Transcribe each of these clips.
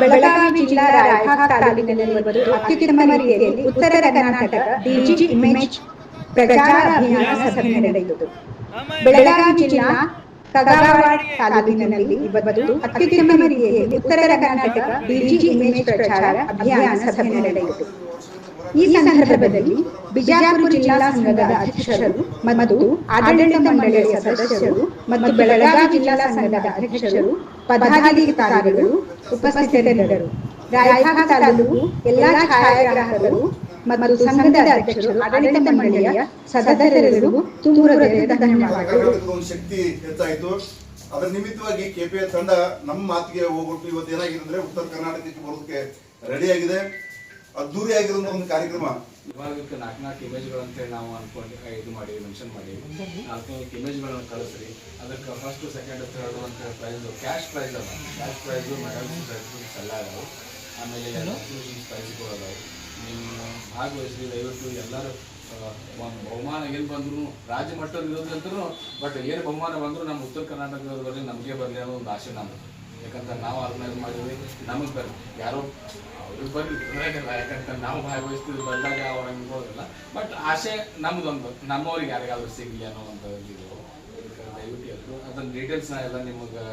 ಬೆಳಗಾವಿ ಜಿಲ್ಲಾ ರಾಯಭಾಗ ತಾಲೂಕಿನಲ್ಲಿರುವ ಅತ್ಯುತ್ತಮ ರೀತಿಯಲ್ಲಿ ಉತ್ತರ ಕರ್ನಾಟಕ ಡಿಜಿ ಇಮೇಜ್ ಪ್ರಚಾರ ಅಭಿಯಾನ ಸಭೆ ನಡೆಯಿತು ಬೆಳಗಾವಿ ಜಿಲ್ಲಾ ಕಗಾವಾಡ ತಾಲೂಕಿನಲ್ಲಿ ಇವತ್ತು ಅತ್ಯುತ್ತಮ ರೀತಿಯಲ್ಲಿ ಉತ್ತರ ಕರ್ನಾಟಕ ಡಿಜಿ ಇಮೇಜ್ ಪ್ರಚಾರ ಅಭಿಯಾನ ಸಭೆ ನಡೆಯಿತು ಈ ಸಂದರ್ಭದಲ್ಲಿ ಬಿಜಾಪುರ ಜಿಲ್ಲಾ ಸಂಘದ ಅಧ್ಯಕ್ಷರು ಮತ್ತು ಆಡಳಿತ ಮಂಡಳಿಯ ಸದಸ್ಯರು ಮತ್ತು ಬೆಳಗಾವಿ ಜಿಲ್ಲಾ ಸಂಘದ ಅಧ್ಯಕ್ಷರು ಪದಾಧಿಕಾರಿಗಳು ಉಪಸ್ಥಿತರಿದ್ದರು. ರಾಯಭಾಗ ತಾಲೂಕು ಎಲ್ಲಾ ಛಾಯಾಗ್ರಾಹಕರು ಮತ್ತು ಸಂಘದ ಅಧ್ಯಕ್ಷರು, ಆಡಳಿತ ಮಂಡಳಿಯ ಕರ್ನಾಟಕದ ಶಕ್ತಿ ಹೆಚ್ಚಾಯಿತು. ಅದರ ನಿಮಿತ್ತವಾಗಿ ಕೆಪಿಎ ತಂಡ ನಮ್ಮ ಮಾತಿಗೆ ಹೋಗ್ಬಿಟ್ಟು ಇವತ್ತು ಏನಾಗಿದೆ ಅಂದ್ರೆ ಉತ್ತರ ಕರ್ನಾಟಕಕ್ಕೆ ಬರೋದಕ್ಕೆ ರೆಡಿ ಆಗಿದೆ. ಅದ್ದೂರಿ ಆಗಿರೋ ಒಂದು ಕಾರ್ಯಕ್ರಮ. ಇವಾಗ ನಾಲ್ಕು ನಾಲ್ಕು ಇಮೇಜ್ಗಳು ಅಂತೇಳಿ ನಾವು ಅನ್ಕೊಂಡು ಇದು ಮಾಡಿ ಮೆನ್ಷನ್ ಮಾಡಿ. ನಾಲ್ಕು ನಾಲ್ಕು ಇಮೇಜ್ಗಳನ್ನು ಕಳಿಸ್ರಿ. ಅದಕ್ಕೆ ಫಸ್ಟ್ ಸೆಕೆಂಡ್ ಥರ್ಡ್ ಅಂತ ಪ್ರೈಸ್ ಕ್ಯಾಶ್ ಪ್ರೈಸ್ ಅದ ಕ್ಯಾಶ್ ಪ್ರೈಸು ಮೆಡಲ್ಸ್ ಪ್ರೈಸ್ ಎಲ್ಲ ಅದಾವೆ ಆಮೇಲೆ ಪ್ರೈಸ್ಗಳು ಅದಾವೆ. ನೀವು ಭಾಗವಹಿಸಿ ದಯವಿಟ್ಟು ಎಲ್ಲರೂ ಒಂದು ಬಹುಮಾನ ಏನು ಬಂದ್ರು ರಾಜ್ಯ ಮಟ್ಟದ ಇರೋದ್ರಂತೂ ಬಟ್ ಏನು ಬಹುಮಾನ ಬಂದರೂ ನಮ್ಮ ಉತ್ತರ ಕರ್ನಾಟಕದವ್ರಿಗೆ ನಮಗೆ ಬರಲಿ ಅನ್ನೋ ಒಂದು ಆಶೆ ನಮ್ಮದು ಯಾಕಂದ್ರೆ ನಾವು ಆರ್ಗನೈಸ್ ಮಾಡಿದ್ವಿ ನಮಗೆ ಬರಲಿ ಯಾರೋ ಅವ್ರಿಗೆ ಬರ್ಲಿ ಬರೋದಿಲ್ಲ ಯಾಕಂದ್ರೆ ನಾವು ಭಾಗವಹಿಸ್ತೀವಿ ಬಂದಾಗ ಅವ್ರ ಹೋಗಿಲ್ಲ ಬಟ್ ಆಸೆ ನಮ್ದೊಂದು ನಮ್ಮವ್ರಿಗೆ ಯಾರಿಗಾದ್ರೂ ಸಿಗಲಿ ಅನ್ನೋ ಒಂದು ಇದು. ಅದಕ್ಕೆ ದಯವಿಟ್ಟು ಎಲ್ಲರೂ ಅದನ್ನ ಡೀಟೇಲ್ಸ್ ಎಲ್ಲ ನಿಮಗೆ.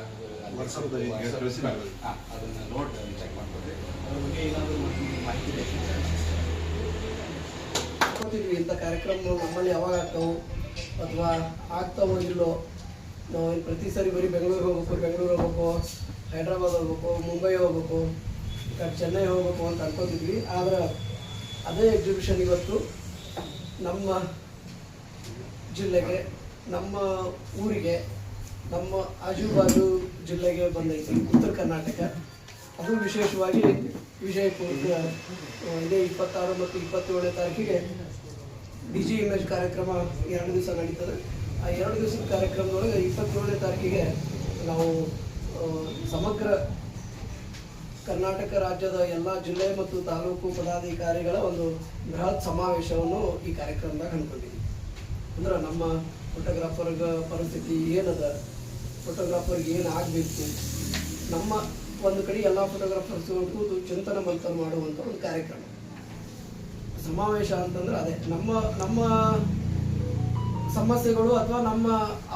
ಹಾಂ ಅದನ್ನ ನೋಡಿ ಚೆಕ್ ಮಾಡ್ಕೊಡ್ರಿ. ಅದ್ರ ಬಗ್ಗೆ ಏನಾದರೂ ಮಾಹಿತಿ ಬೇಕು ಅನ್ಕೋತಿದ್ವಿ ಇಂಥ ಕಾರ್ಯಕ್ರಮ ನಮ್ಮಲ್ಲಿ ಯಾವಾಗ ಆಗ್ತಾವು ಅಥವಾ ಆಗ್ತಾವೋ ಇಲ್ಲೋ ನಾವು ಪ್ರತಿ ಸಾರಿ ಬರೀ ಬೆಂಗಳೂರಿಗೆ ಹೋಗ್ಬೇಕು ಬೆಂಗಳೂರು ಹೋಗ್ಬೇಕು. ಹೈದ್ರಾಬಾದ್ ಹೋಗ್ಬೇಕು, ಮುಂಬೈ ಹೋಗ್ಬೇಕು ಚೆನ್ನೈ ಹೋಗ್ಬೇಕು ಅಂತ ಅನ್ಕೋತಿದ್ವಿ. ಆದ್ರೆ ಅದೇ ಎಕ್ಸಿಬಿಷನ್ ಇವತ್ತು ನಮ್ಮ ಜಿಲ್ಲೆಗೆ, ನಮ್ಮ ಊರಿಗೆ, ನಮ್ಮ ಆಜುಬಾಜು ಜಿಲ್ಲೆಗೆ ಬಂದೈತಿ ಉತ್ತರ ಕರ್ನಾಟಕ. ಅದು ವಿಶೇಷವಾಗಿ ವಿಜಯಪುರ ಇದೇ ಇಪ್ಪತ್ತಾರು ಮತ್ತು ಇಪ್ಪತ್ತೇಳನೇ ತಾರೀಕಿಗೆ ಡಿಜಿ ಇಮೇಜ್ ಕಾರ್ಯಕ್ರಮ ಎರಡು ದಿವಸ ನಡೀತದೆ. ಆ ಎರಡು ದಿವಸದ ಕಾರ್ಯಕ್ರಮದೊಳಗೆ ಇಪ್ಪತ್ತೇಳನೇ ತಾರೀಕಿಗೆ ನಾವು ಸಮಗ್ರ ಕರ್ನಾಟಕ ರಾಜ್ಯದ ಎಲ್ಲ ಜಿಲ್ಲೆ ಮತ್ತು ತಾಲೂಕು ಪದಾಧಿಕಾರಿಗಳ ಒಂದು ಬೃಹತ್ ಸಮಾವೇಶವನ್ನು ಈ ಕಾರ್ಯಕ್ರಮದಾಗ ಹಮ್ಮಿಕೊಂಡಿದ್ದೀವಿ ಅಂದ್ರೆ ನಮ್ಮ ಫೋಟೋಗ್ರಾಫರ್ಗ ಪರಿಸ್ಥಿತಿ ಏನದ? ಫೋಟೋಗ್ರಾಫರ್ಗೆ ಏನು ಆಗಬೇಕು? ನಮ್ಮ ಒಂದು ಕಡೆ ಎಲ್ಲ ಫೋಟೋಗ್ರಾಫರ್ಸ್ ಕೂತು ಚಿಂತನೆ ಮಂಥನ ಮಾಡುವಂಥ ಒಂದು ಕಾರ್ಯಕ್ರಮ. ಸಮಾವೇಶ ಅಂತಂದ್ರೆ ಅದೇ, ನಮ್ಮ ನಮ್ಮ ಸಮಸ್ಯೆಗಳು ಅಥವಾ ನಮ್ಮ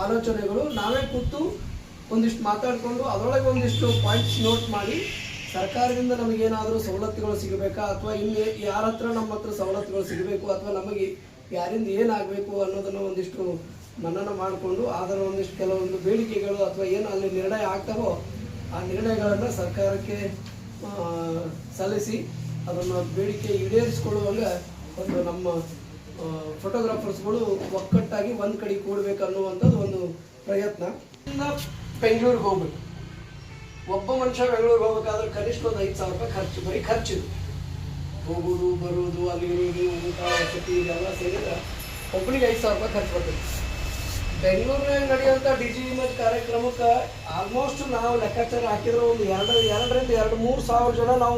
ಆಲೋಚನೆಗಳು ನಾವೇ ಕೂತು ಒಂದಿಷ್ಟು ಮಾತಾಡಿಕೊಂಡು ಅದರೊಳಗೆ ಒಂದಿಷ್ಟು ಪಾಯಿಂಟ್ಸ್ ನೋಟ್ ಮಾಡಿ, ಸರ್ಕಾರದಿಂದ ನಮಗೇನಾದರೂ ಸವಲತ್ತುಗಳು ಸಿಗಬೇಕಾ? ಅಥವಾ ಇನ್ನು ಯಾರ ಹತ್ರ ನಮ್ಮ ಹತ್ರ ಸವಲತ್ತುಗಳು ಸಿಗಬೇಕು? ಅಥವಾ ನಮಗೆ ಯಾರಿಂದ ಏನಾಗಬೇಕು ಅನ್ನೋದನ್ನು ಒಂದಿಷ್ಟು ಮನನ ಮಾಡಿಕೊಂಡು ಅದರ ಒಂದಿಷ್ಟು ಕೆಲವೊಂದು ಬೇಡಿಕೆಗಳು ಅಥವಾ ಏನು ಅಲ್ಲಿ ನಿರ್ಣಯ ಆಗ್ತಾವೋ ಆ ನಿರ್ಣಯಗಳನ್ನು ಸರ್ಕಾರಕ್ಕೆ ಸಲ್ಲಿಸಿ ಅದನ್ನು ಬೇಡಿಕೆ ಈಡೇರಿಸಿಕೊಳ್ಳುವಾಗ ಒಂದು ನಮ್ಮ ಫೋಟೋಗ್ರಾಫರ್ಸ್ಗಳು ಒಕ್ಕಟ್ಟಾಗಿ ಒಂದು ಕಡೆ ಕೂಡಬೇಕು ಅನ್ನುವಂಥದ್ದು ಒಂದು ಪ್ರಯತ್ನ. ಬೆಂಗಳೂರಿಗೆ ಹೋಗ್ಬೇಕು. ಒಬ್ಬ ಮನುಷ್ಯ ಬೆಂಗಳೂರಿಗೆ ಹೋಗ್ಬೇಕಾದ್ರೆ ಕನಿಷ್ಠ ಒಂದು ಐದು ಸಾವಿರ ರೂಪಾಯಿ ಖರ್ಚು, ಬರೀ ಖರ್ಚು ಹೋಗೋದು, ಬರೋದು, ಅಲ್ಲಿ ಇರೋದು ಊಟ, ವಸತಿ, ಇದೆಲ್ಲ ಸೇರಿದ್ರೆ ಒಬ್ಬನಿಗೆ ಐದು ಸಾವಿರ ರೂಪಾಯಿ ಖರ್ಚು ಬರ್ತದೆ. ಬೆಂಗಳೂರಿನಾಗ ನಡೆಯುವಂಥ ಡಿ ಜಿ ಇಮೇಜ್ ಕಾರ್ಯಕ್ರಮಕ್ಕೆ ಆಲ್ಮೋಸ್ಟ್ ನಾವು ಲೆಕ್ಕಾಚಾರ ಹಾಕಿದ್ರೆ ಒಂದು ಎರಡು, ಎರಡರಿಂದ ಎರಡು ಮೂರು ಸಾವಿರ ಜನ ನಾವು